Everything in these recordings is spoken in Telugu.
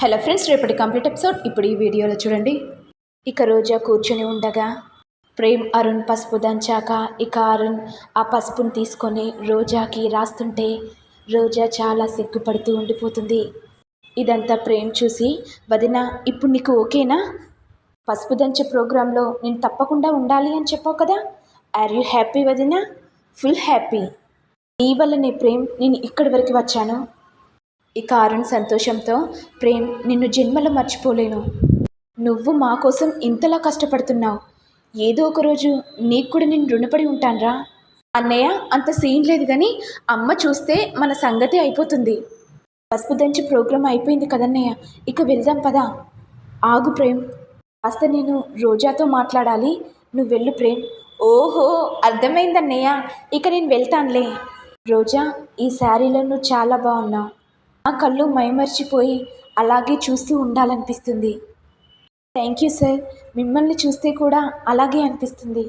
హలో ఫ్రెండ్స్ రేపటి కంప్లీట్ ఎపిసోడ్. ఇప్పుడు ఈ వీడియోలో చూడండి. ఇక రోజా కూర్చొని ఉండగా ప్రేమ్ అరుణ్ పసుపు దంచాక ఇక అరుణ్ ఆ పసుపుని తీసుకొని రోజాకి రాస్తుంటే రోజా చాలా సిగ్గుపడుతూ ఉండిపోతుంది. ఇదంతా ప్రేమ్ చూసి వదిన ఇప్పుడు నీకు ఓకేనా? పసుపు దంచే ప్రోగ్రాంలో నేను తప్పకుండా ఉండాలి అని చెప్పావు కదా? ఆర్ యూ హ్యాపీ వదిన? ఫుల్ హ్యాపీ నీ వల్లనే ప్రేమ్ నేను ఇక్కడి వరకు వచ్చాను. ఇక అరుణ్ సంతోషంతో ప్రేమ్ నిన్ను జన్మలో మర్చిపోలేను. నువ్వు మా కోసం ఇంతలా కష్టపడుతున్నావు. ఏదో ఒక రోజు నీకు కూడా నేను రుణపడి ఉంటానురా. అన్నయ్య అంత సీన్ లేదు కానీ అమ్మ చూస్తే మన సంగతి అయిపోతుంది. పసుపు దంచి ప్రోగ్రాం అయిపోయింది కదన్నయ్య. ఇక వెళ్దాం పదా. ఆగు ప్రేమ్. కాస్త నేను రోజాతో మాట్లాడాలి. నువ్వు వెళ్ళు ప్రేమ్. ఓహో అర్థమైందన్నయ్య. ఇక నేను వెళ్తానులే. రోజా ఈ శారీలో నువ్వు చాలా బాగున్నావు. నా కళ్ళు మైమర్చిపోయి అలాగే చూస్తూ ఉండాలనిపిస్తుంది. Thank you sir. మిమ్మల్ని చూస్తే కూడా అలాగే అనిపిస్తుంది.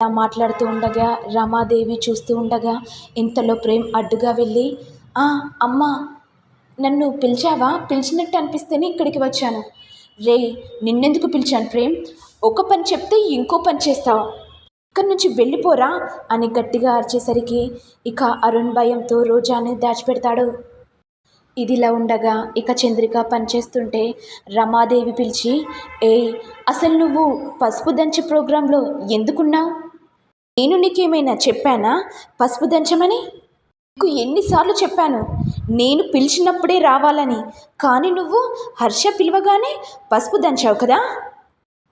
ఇలా మాట్లాడుతూ ఉండగా రమాదేవి చూస్తూ ఉండగా ఇంతలో ప్రేమ్ అడ్డుగా వెళ్ళి "ఆ, అమ్మ నన్ను పిలిచావా? పిలిచినట్టు అనిపిస్తేనే ఇక్కడికి వచ్చాను. రే నిన్నెందుకు పిలిచాను ప్రేమ్? ఒక పని చెప్తే ఇంకో పని చేస్తావు. ఇక్కడి నుంచి వెళ్ళిపోరా అని గట్టిగా అరిచేసరికి ఇక అరుణ్ భయంతో రోజానే దాచిపెడతాడు. ఇదిలా ఉండగా ఇక చంద్రిక పనిచేస్తుంటే రమాదేవి పిలిచి ఏ అసలు నువ్వు పసుపు దంచి ప్రోగ్రాంలో ఎందుకున్నావు? నేను నీకేమైనా చెప్పానా? పసుపు దంచమని? నీకు ఎన్నిసార్లు చెప్పాను. నేను పిలిచినప్పుడే రావాలని. కానీ నువ్వు హర్ష పిలవగానే పసుపు దంచావు కదా?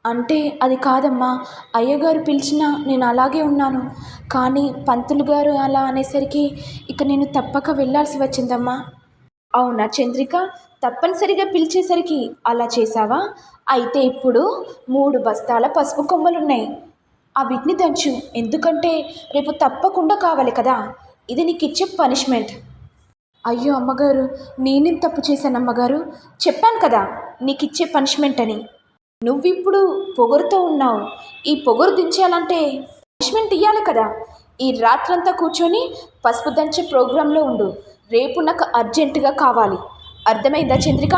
అంటే అది కాదమ్మా. అయ్యగారు పిలిచినా నేను అలాగే ఉన్నాను. కానీ పంతులు గారు అలా అనేసరికి ఇక నేను తప్పక వెళ్ళాల్సి వచ్చిందమ్మా. అవునా చంద్రిక? తప్పనిసరిగా పిలిచేసరికి అలా చేసావా అయితే ఇప్పుడు మూడు బస్తాల పసుపు కొమ్మలున్నాయి. ఆ వీటిని దంచు. ఎందుకంటే రేపు తప్పకుండా కావాలి కదా. ఇది నీకు ఇచ్చే పనిష్మెంట్. అయ్యో అమ్మగారు నేనేం తప్పు చేశాను అమ్మగారు? చెప్పాను కదా నీకు ఇచ్చే పనిష్మెంట్ అని నువ్విప్పుడు పొగరుతో ఉన్నావు. ఈ పొగరు దించాలంటే పనిష్మెంట్ ఇవ్వాలి కదా. ఈ రాత్రంతా కూర్చొని పసుపు దంచే ప్రోగ్రాంలో ఉండు. రేపు నాకు అర్జెంటుగా కావాలి. అర్థమైందా చంద్రిక?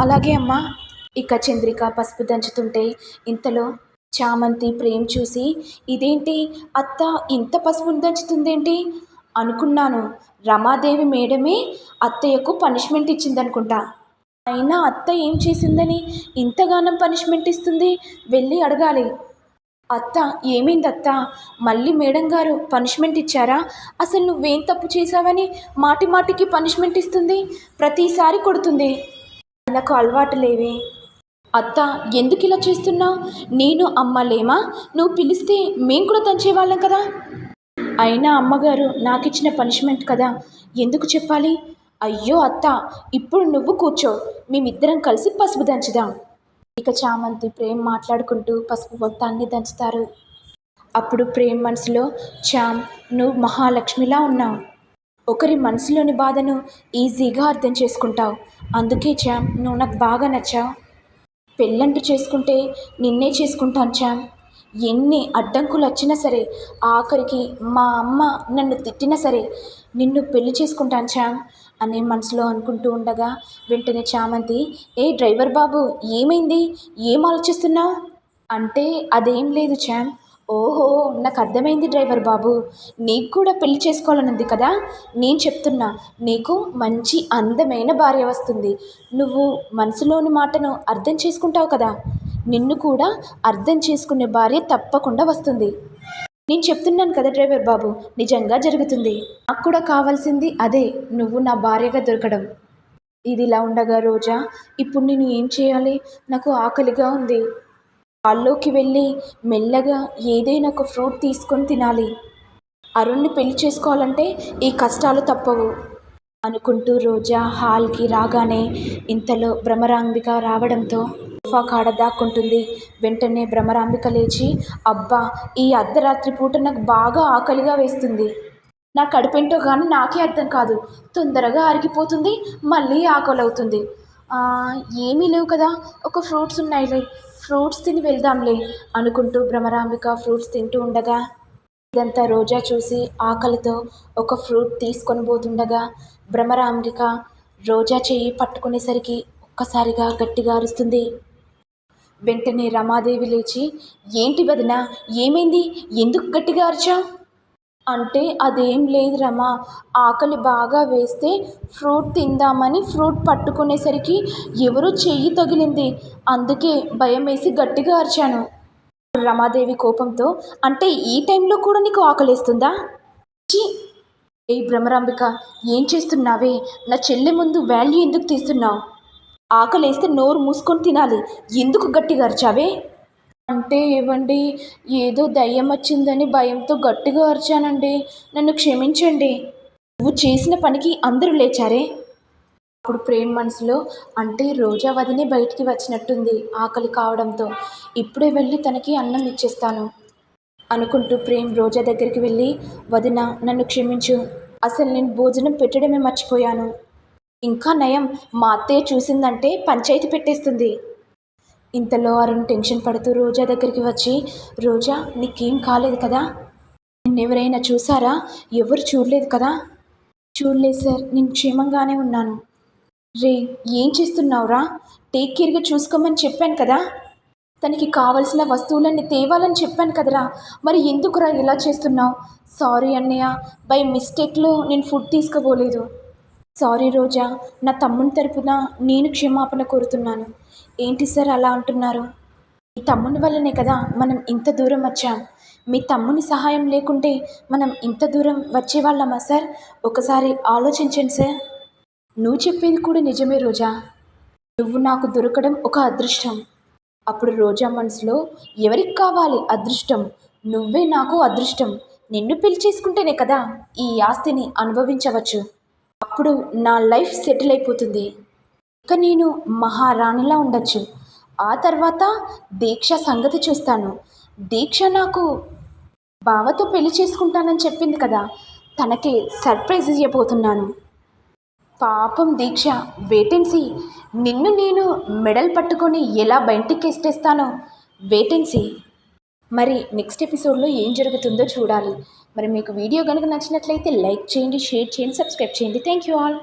అలాగే అమ్మా. ఇక చంద్రిక పసుపు దంచుతుంటే ఇంతలో చామంతి ప్రేమ్ చూసి ఇదేంటి? అత్త ఇంత పసుపు దంచుతుందేంటి? అనుకున్నాను. రమాదేవి మేడమే అత్తయ్యకు పనిష్మెంట్ ఇచ్చిందనుకుంటా. అయినా అత్త ఏం చేసిందని ఇంతగానం పనిష్మెంట్ ఇస్తుంది? వెళ్ళి అడగాలి. అత్త ఏమైందత్త? మళ్ళీ మేడం గారు పనిష్మెంట్ ఇచ్చారా? అసలు నువ్వేం తప్పు చేశావని మాటి మాటికి పనిష్మెంట్ ఇస్తుంది ప్రతిసారి కొడుతుంది. నాకు అలవాటు లేవే. అత్త ఎందుకు ఇలా చేస్తున్నావు? నేను అమ్మ లేమా నువ్వు పిలిస్తే మేం కూడా దంచేవాళ్ళం కదా? అయినా అమ్మగారు నాకు ఇచ్చిన పనిష్మెంట్ కదా. ఎందుకు చెప్పాలి? అయ్యో అత్త ఇప్పుడు నువ్వు కూర్చో. మేమిద్దరం కలిసి పసుపు దంచుదాం. ఇక చామంతి ప్రేమ్ మాట్లాడుకుంటూ పసుపు మొత్తాన్ని దంచుతారు. అప్పుడు ప్రేమ్ మనసులో చామ్ నువ్వు మహాలక్ష్మిలా ఉన్నావు. ఒకరి మనసులోని బాధను ఈజీగా అర్థం చేసుకుంటావు. అందుకే చామ్ నువ్వు నాకు బాగా నచ్చావు. పెళ్ళంటూ చేసుకుంటే నిన్నే చేసుకుంటాను చామ్ ఎన్ని అడ్డంకులు వచ్చినా సరే ఆఖరికి మా అమ్మ నన్ను తిట్టినా సరే నిన్ను పెళ్ళి చేసుకుంటాను చామ్ అని మనసులో అనుకుంటూ ఉండగా వెంటనే చామంతి ఏ డ్రైవర్ బాబు ఏమైంది? ఏం ఆలోచిస్తున్నావు అంటే అదేం లేదు చామ్ ఓహో నాకు అర్థమైంది డ్రైవర్ బాబు. నీకు కూడా పెళ్ళి చేసుకోవాలనుంది కదా? నేను చెప్తున్నా నీకు మంచి అందమైన భార్య వస్తుంది. నువ్వు మనసులోని మాటను అర్థం చేసుకుంటావు కదా? నిన్ను కూడా అర్థం చేసుకునే భార్య తప్పకుండా వస్తుంది. నేను చెప్తున్నాను కదా డ్రైవర్ బాబు నిజంగా జరుగుతుంది. నాకు కూడా కావాల్సింది అదే నువ్వు నా భార్యగా దొరకడం. ఇది ఇలా ఉండగా రోజా ఇప్పుడు నేను ఏం చేయాలి? నాకు ఆకలిగా ఉంది. హాల్లోకి వెళ్ళి మెల్లగా ఏదైనా ఒక ఫ్రూట్ తీసుకొని తినాలి. అరుణ్ని పెళ్ళి చేసుకోవాలంటే ఈ కష్టాలు తప్పవు. అనుకుంటూ రోజా హాల్కి రాగానే ఇంతలో భ్రమరాంబిక రావడంతో సోఫా కాడ దాక్కుంటుంది. వెంటనే భ్రమరాంబిక లేచి అబ్బా ఈ అర్ధరాత్రి పూట నాకు బాగా ఆకలిగా వేస్తుంది. నా కడుపేంటో కానీ నాకే అర్థం కాదు. తొందరగా అరిగిపోతుంది మళ్ళీ ఆకలి అవుతుంది ఏమీ లేవు కదా ఒక ఫ్రూట్స్ ఉన్నాయిలే. ఫ్రూట్స్ తిని వెళ్దాంలే అనుకుంటూ భ్రమరాంబిక ఫ్రూట్స్ తింటూ ఉండగా ఇదంతా రోజా చూసి ఆకలితో ఒక ఫ్రూట్ తీసుకొని పోతుండగా భ్రమరాంబిక రోజా చెయ్యి పట్టుకునేసరికి ఒక్కసారిగా గట్టిగా అరుస్తుంది. వెంటనే రమాదేవి లేచి ఏంటి వదిన ఏమైంది? ఎందుకు గట్టిగా అరిచావు? అంటే అదేం లేదు రమా ఆకలి బాగా వేస్తే ఫ్రూట్ తిందామని ఫ్రూట్ పట్టుకునేసరికి ఎవరో చెయ్యి తగిలింది. అందుకే భయం వేసి గట్టిగా అరిచాను. రమాదేవి కోపంతో అంటే ఈ టైంలో కూడా నీకు ఆకలిస్తుందా? ఛీ ఏ భ్రమరాంబిక ఏం చేస్తున్నావే? నా చెల్లె ముందు వాల్యూ ఎందుకు తీస్తున్నావు? ఆకలేస్తే నోరు మూసుకొని తినాలి. ఎందుకు గట్టిగా అరిచావే అంటే ఇవ్వండి ఏదో దయ్యం వచ్చిందని భయంతో గట్టిగా అరిచానండి. నన్ను క్షమించండి. నువ్వు చేసిన పనికి అందరూ లేచారే? అప్పుడు ప్రేమ్ మనసులో అంటే రోజా వదినే బయటికి వచ్చినట్టుంది ఆకలి కావడంతో. ఇప్పుడే వెళ్ళి తనకి అన్నం ఇచ్చేస్తాను. అనుకుంటూ ప్రేమ్ రోజా దగ్గరికి వెళ్ళి వదిన నన్ను క్షమించు. అసలు నేను భోజనం పెట్టడమే మర్చిపోయాను. ఇంకా నయం మా అత్తయ్య చూసిందంటే పంచాయతీ పెట్టేస్తుంది. ఇంతలో అరుణ్ టెన్షన్ పడుతూ రోజా దగ్గరికి వచ్చి రోజా నీకేం కాలేదు కదా? నిన్నెవరైనా చూసారా? ఎవరు చూడలేదు కదా? చూడలేదు సార్ నేను క్షేమంగానే ఉన్నాను. రే ఏం చేస్తున్నావురా? టేక్ కేర్గా చూసుకోమని చెప్పాను కదా? తనకి కావలసిన వస్తువులన్నీ తేవాలని చెప్పాను కదరా? మరి ఎందుకురా ఇలా చేస్తున్నావు? సారీ అన్నయ్య బై మిస్టేక్లో నేను ఫుడ్ తీసుకోపోలేదు సారీ రోజా నా తమ్ముని తరపున నేను క్షమాపణ కోరుతున్నాను. ఏంటి సార్ అలా అంటున్నారు? మీ తమ్ముని వల్లనే కదా మనం ఇంత దూరం వచ్చాం. మీ తమ్ముని సహాయం లేకుంటే మనం ఇంత దూరం వచ్చేవాళ్ళమా సార్? ఒకసారి ఆలోచించండి సార్. నువ్వు చెప్పేది కూడా నిజమే రోజా. నువ్వు నాకు దొరకడం ఒక అదృష్టం. అప్పుడు రోజా మనసులో ఎవరికి కావాలి అదృష్టం? నువ్వే నాకు అదృష్టం. నిన్ను పెళ్ళి చేసుకుంటేనే కదా ఈ ఆస్తిని అనుభవించవచ్చు. అప్పుడు నా లైఫ్ సెటిల్ అయిపోతుంది. ఇక నేను మహారాణిలా ఉండొచ్చు. ఆ తర్వాత దీక్ష సంగతి చూస్తాను. దీక్ష నాకు బావతో పెళ్ళి చేసుకుంటానని చెప్పింది కదా తనకి సర్ప్రైజ్ ఇవ్వబోతున్నాను పాపం దీక్ష వేటెన్సీ నిన్ను నేను మెడల్ పట్టుకొని ఎలా బయటికి ఎస్తేస్తానో. వేటెన్సీ మరి నెక్స్ట్ ఎపిసోడ్లో ఏం జరుగుతుందో చూడాలి. మరి మీకు వీడియో కనుక నచ్చినట్లయితే లైక్ చేయండి షేర్ చేయండి సబ్స్క్రైబ్ చేయండి. Thank you all